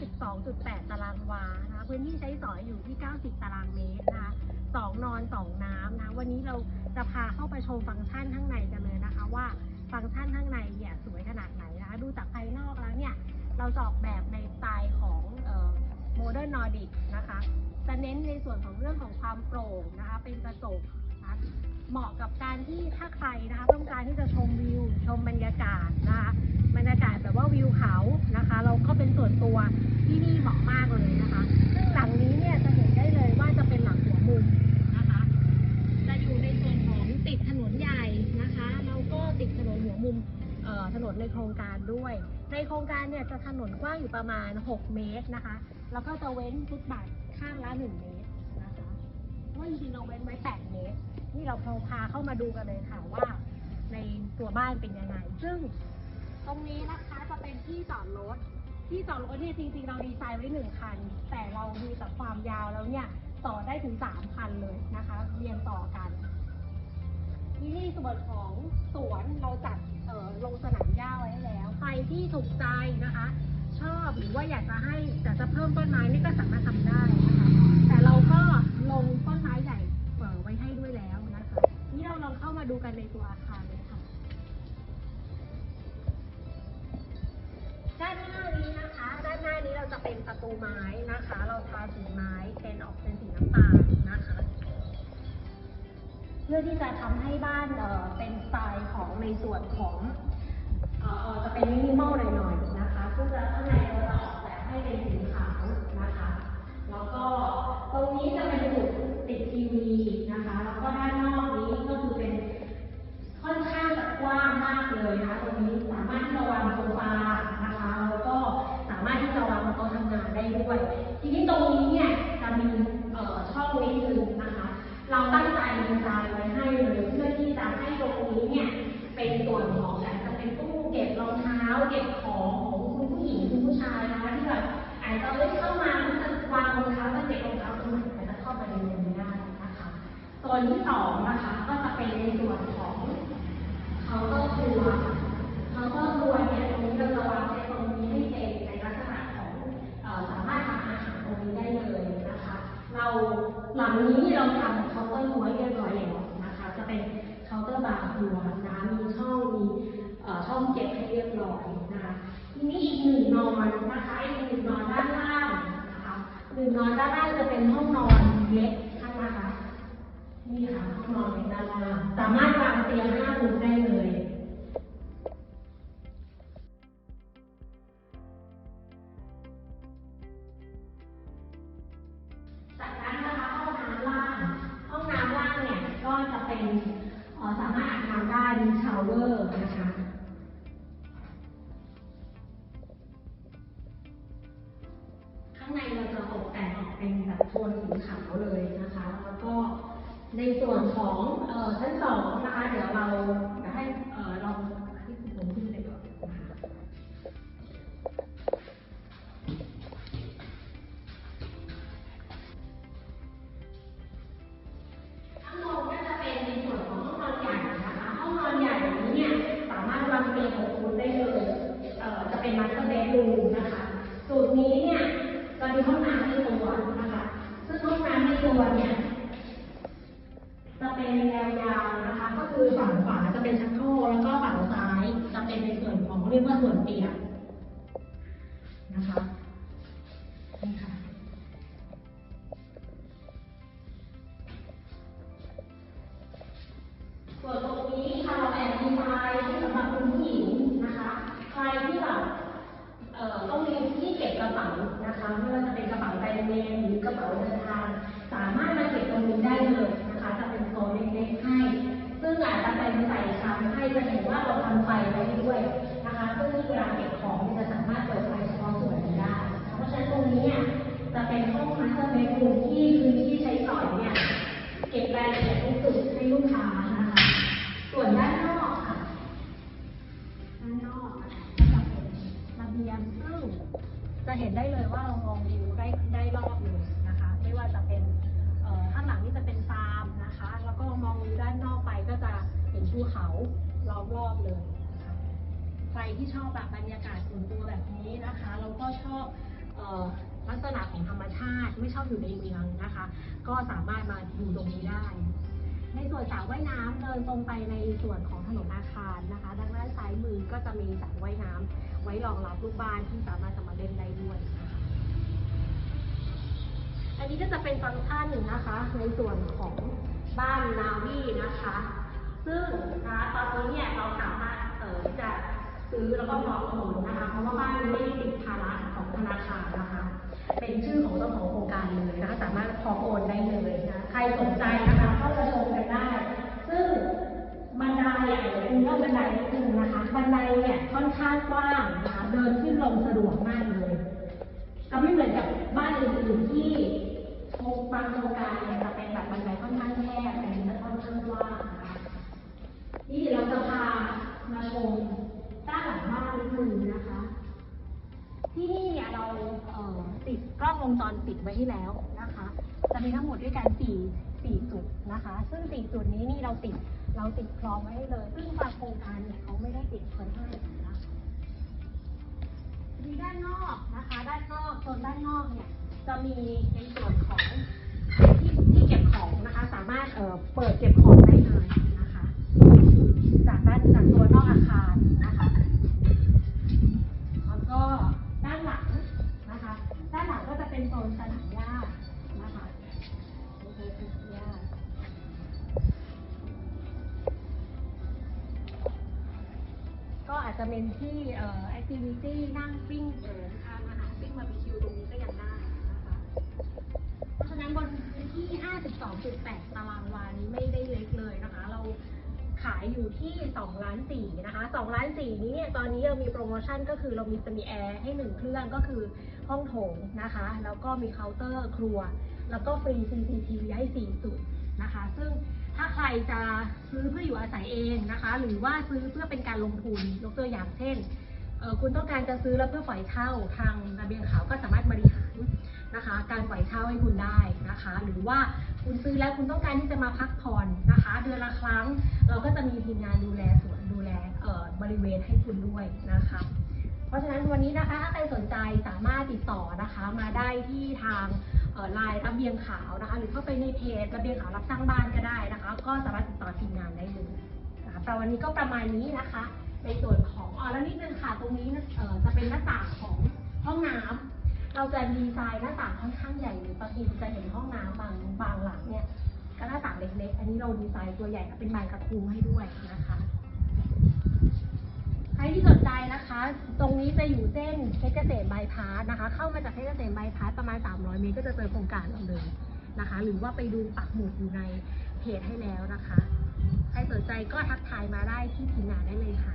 52.8 ตารางวานะคะพื้นที่ใช้สอยอยู่ที่ 90 ตารางเมตรนะคะสองนอนสองน้ำนะวันนี้เราจะพาเข้าไปชมฟังก์ชันข้างในกันเลยนะคะ ว่าฟังก์ชันข้างในเนี่ยสวยขนาดไหนนะคะดูจากภายนอกแล้วเนี่ยเราจะออกแบบในสไตล์ของโมเดิร์นนอร์ดิกนะคะจะเน้นในส่วนของเรื่องของความโปร่งนะคะเป็นกระจกนะคะเหมาะกับการที่ถ้าใครนะคะต้องการที่จะชมวิวชมบรรยากาศนะคะบรรยากาศแบบว่าวิวเขานะคะ เราก็เป็นส่วน ในโครงการด้วย ในโครงการเนี่ยจะถนนกว้างอยู่ประมาณ 6 เมตรนะคะ แล้วก็จะเว้นฟุตบาทข้างละ 1 เมตรนะคะเพราะว่าจริงๆเราเว้นไว้ 8 เมตร นี่เราพาเข้ามาดูกันเลยค่ะว่า ในตัวบ้านเป็นยังไง ซึ่งตรงนี้นะคะจะเป็นที่จอดรถ ที่จอดรถเนี่ยจริงๆ เราดีไซน์ไว้หนึ่งคัน แต่เราดูจากความยาวแล้วเนี่ยต่อได้ถึงสามคันเลยนะคะ เรียงต่อกัน ที่นี่ส่วนของสวนเราจัดเอ่อลงสนามหญ้าไว้ให้แล้ว ใครที่ถูกใจนะคะ ชอบหรือว่าอยากจะให้อยากจะเพิ่มต้นไม้นี่ก็สามารถทำได้นะคะ แต่เราก็ลงต้นไม้ใหญ่เปิดไว้ให้ด้วยแล้วนะคะ นี่เราลองเข้ามาดูกันในตัวอาคารเลยค่ะ ด้านหน้านี้นะคะ ด้านหน้านี้เราจะเป็นประตูไม้นะคะ เราทาสีไม้เทนออกเป็นสีน้ำตาล เพื่อที่จะทำให้บ้านเเป็นสไตล์ของในส่วนของเอ่อจะเป็นมินิมอลหน่อยๆนะคะซึ่งจะข้างในเราจะออกแบบให้เป็นสีขาวนะคะ แล้วก็ตรงนี้จะเป็นจุด วนที่สองนะคะก็จะเป็นในส่วนของเขาก็ครัวเขาก็ครัวเนี่ยตรงนี้เราจะวางในตรงนี้ให้เป็นในลักษณะของสามารถทำอาหารตรงนี้ได้เลยนะคะ เราหลังนี้เราทำเคาน์เตอร์ครัวเรียบร้อยแล้วนะคะ จะเป็นเคาน์เตอร์บาร์ครัวนะมีช่องมีช่องเก็บให้เรียบร้อยนะคะทีนี้อีกหนึ่งนอนนะคะอีกหนึ่งนอนด้านล่างนะคะหนึ่งนอนด้านล่างจะเป็นห้องนอนเล็ก สามารถวางเตียงห้ามุมได้เลยจากนั้นนะคะห้องน้ำล่าง ห้องน้ำล่างเนี่ยก็จะเป็นสามารถอาบน้ำได้มีชาวเวอร์นะคะข้างในเราจะตกแต่งออกเป็นแบบโทนสีขาวเลยนะคะ ในส่วนของชั้นสองนะคะเดี๋ยวเรา เปียกนะคะนี่ค่ะส่วนตรงนี้ค่ะเราแอบดีไซน์ให้สำหรับคุณผู้หญิงนะคะ ใครที่แบบเอ่อต้องมีที่เก็บกระเป๋านะคะไม่ว่าจะเป็นกระเป๋าแบรนด์เนมหรือกระเป๋าเดินทาง สามารถมาเก็บตรงนี้ได้เลยนะคะ จะเป็นโซนเล็กๆให้ ซึ่งอาจจะเป็นใส่ชามให้จะเห็นว่าเราทำไฟไว้ด้วย มองวิวได้ได้รอบเลยนะคะ ไม่ว่าจะเป็นข้างหลังนี่จะเป็นฟาร์มนะคะ แล้วก็มองวิวด้านนอกไปก็จะเห็นภูเขาล้อมรอบเลยนะคะใครที่ชอบแบบบรรยากาศส่วนตัวแบบนี้นะคะแล้วก็ชอบลักษณะของธรรมชาติไม่ชอบอยู่ในเมืองนะคะ ก็สามารถมาดูตรงนี้ได้ ในส่วนสระว่ายน้ำเดินตรงไปในส่วนของถนนอาคารนะคะด้านซ้ายมือก็จะมีสระว่ายน้ำไว้รองรับลูกบ้านที่สามารถจะมาเล่นได้ด้วยนะคะ อันนี้ก็จะเป็นฟังก์ชันนะคะ ในส่วนของบ้านนาวีนะคะ ซึ่งนะคะตอนนี้เนี่ยเราสามารถเออจะซื้อแล้วก็พร้อมโอนนะคะ เพราะว่าบ้านนี้ไม่ได้ติดภาระของธนาคารนะคะ เป็นชื่อของเจ้าของโครงการเลยนะคะ สามารถพร้อมโอนได้เลยนะ ใครสนใจนะคะเข้าชมกันได้ ซึ่งบันไดอะเดี๋ยวคุณเล่าบันไดนิดนึงนะคะ บันไดเนี่ยค่อนข้างกว้างนะคะเดินขึ้นลงสะดวกมากเลย ก็ไม่เหมือนกับบ้านอื่นๆที่ โครงการเนี่ยจะเป็นแบบบันไดค่อนข้างแคบอันนี้จะค่อนข้างกว้างนะคะนี่เดี๋ยวเราจะพามาชมด้านหลังบ้านนิดนึงนะคะ ที่นี่เนี่ยเราเอ่อติดกล้องวงจรปิดไว้ให้แล้วนะคะ จะมีทั้งหมดด้วยกันสี่สี่จุดนะคะ ซึ่งสี่จุดนี้นี่เราติดเราติดพร้อมไว้ให้เลย ซึ่งบางโครงการเนี่ยเขาไม่ได้ติดไว้ให้นะคะมีด้านนอกนะคะ ด้านนอกโซนด้านนอกเนี่ยจะมีในส่วนของ ที่เก็บของนะคะ สามารถเอ่อเปิดเก็บของได้เลยนะคะ จากด้านจากตัวนอกอาคารนะคะ แล้วก็ด้านหลังนะคะ ด้านหลังก็จะเป็นโซนสนามหญ้านะคะโอเคสนามหญ้าก็อาจจะเป็นที่เอ่อแอคทิวิตี้นั่งปิ้งเอ่อทานอาหารปิ้งบาร์บีคิวตรงนี้ก็ยังได้นะคะะนั้นบนพื้นที่ 52.8 ตารางวานี้ไม่ได้เล็กเลยนะคะ เราขายอยู่ที่2ล้าน4นะคะ2ล้าน4นี้เนี่ยตอนนี้เรามีโปรโมชั่นก็คือเรามีจะมีแอร์ให้1เครื่องก็คือห้องโถงนะคะ แล้วก็มีเคาน์เตอร์ครัว แล้วก็ฟรี CCTV ให้4จุดนะคะ ซึ่งถ้าใครจะซื้อเพื่ออยู่อาศัยเองนะคะ หรือว่าซื้อเพื่อเป็นการลงทุนยกตัวอย่างเช่น คุณต้องการจะซื้อแล้วเพื่อปล่อยเช่าทางระเบียงขาวก็สามารถบริหารนะคะ การปล่อยเช่าให้คุณได้นะคะ หรือว่าคุณซื้อแล้วคุณต้องการที่จะมาพักผ่อนนะคะ เดือนละครั้งเราก็จะมีทีมงานดูแลสวนดูแลเอ่อบริเวณให้คุณด้วยนะคะ เพราะฉะนั้นวันนี้นะคะถ้าใครสนใจสามารถติดต่อนะคะมาได้ที่ทางไลน์ระเบียงขาวนะคะ หรือเข้าไปในเพจระเบียงขาวรับสร้างบ้านก็ได้นะคะ ก็สามารถติดต่อทีมงานได้เลยนะคะแต่วันนี้ก็ประมาณนี้นะคะ ในส่วนของอ๋อแล้วนิดนึงค่ะตรงนี้นะเอ่อจะเป็นหน้าต่างของห้องน้ำเราจะดีไซน์หน้าต่างค่อนข้างใหญ่เลยบางทีจะเห็นห้องน้ำบางบางหลังเนี่ยก็หน้าต่างเล็กๆ อันนี้เราดีไซน์ตัวใหญ่เป็นบานกระทุงให้ด้วยนะคะ ใครที่สนใจนะคะ ตรงนี้จะอยู่เส้นเพชรเกษมบายพาสนะคะ เข้ามาจากเพชรเกษมบายพาสประมาณ 300 เมตรก็จะเจอโครงการเราเลยนะคะ หรือว่าไปดูปักหมุดอยู่ในเพจให้แล้วนะคะ ใครสนใจก็ทักทายมาได้ที่ทีมงานได้เลยค่ะ